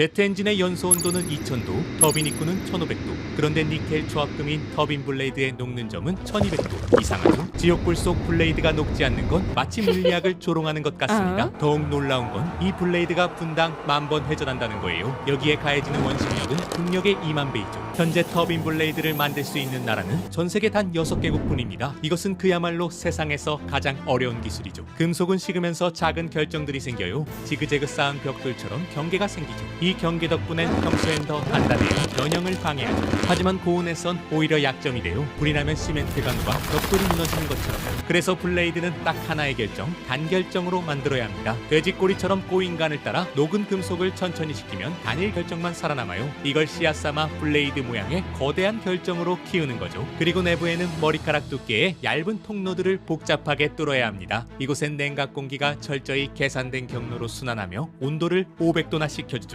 제트 엔진의 연소 온도는 2000도, 터빈 입구는 1500도. 그런데 니켈 조합금인 터빈 블레이드의 녹는 점은 1200도. 이상하죠? 지옥불 속 블레이드가 녹지 않는 건 마치 물리학을 조롱하는 것 같습니다. 어? 더욱 놀라운 건 이 블레이드가 분당 만 번 회전한다는 거예요. 여기에 가해지는 원심력은 중력의 2만 배이죠. 현재 터빈 블레이드를 만들 수 있는 나라는 전 세계 단 6개국 뿐입니다. 이것은 그야말로 세상에서 가장 어려운 기술이죠. 금속은 식으면서 작은 결정들이 생겨요. 지그재그 쌓은 벽돌처럼 경계가 생기죠. 이 경계 덕분엔 평소엔 더 단단해요. 변형을 방해하죠. 하지만 고온에선 오히려 약점이 돼요. 불이 나면 시멘트가 녹아 벽돌이 무너지는 것처럼. 그래서 블레이드는 딱 하나의 결정, 단결정으로 만들어야 합니다. 돼지꼬리처럼 꼬인 간을 따라 녹은 금속을 천천히 식히면 단일 결정만 살아남아요. 이걸 씨앗 삼아 블레이드 모양의 거대한 결정으로 키우는 거죠. 그리고 내부에는 머리카락 두께의 얇은 통로들을 복잡하게 뚫어야 합니다. 이곳엔 냉각 공기가 철저히 계산된 경로로 순환하며 온도를 500도나 식혀주죠.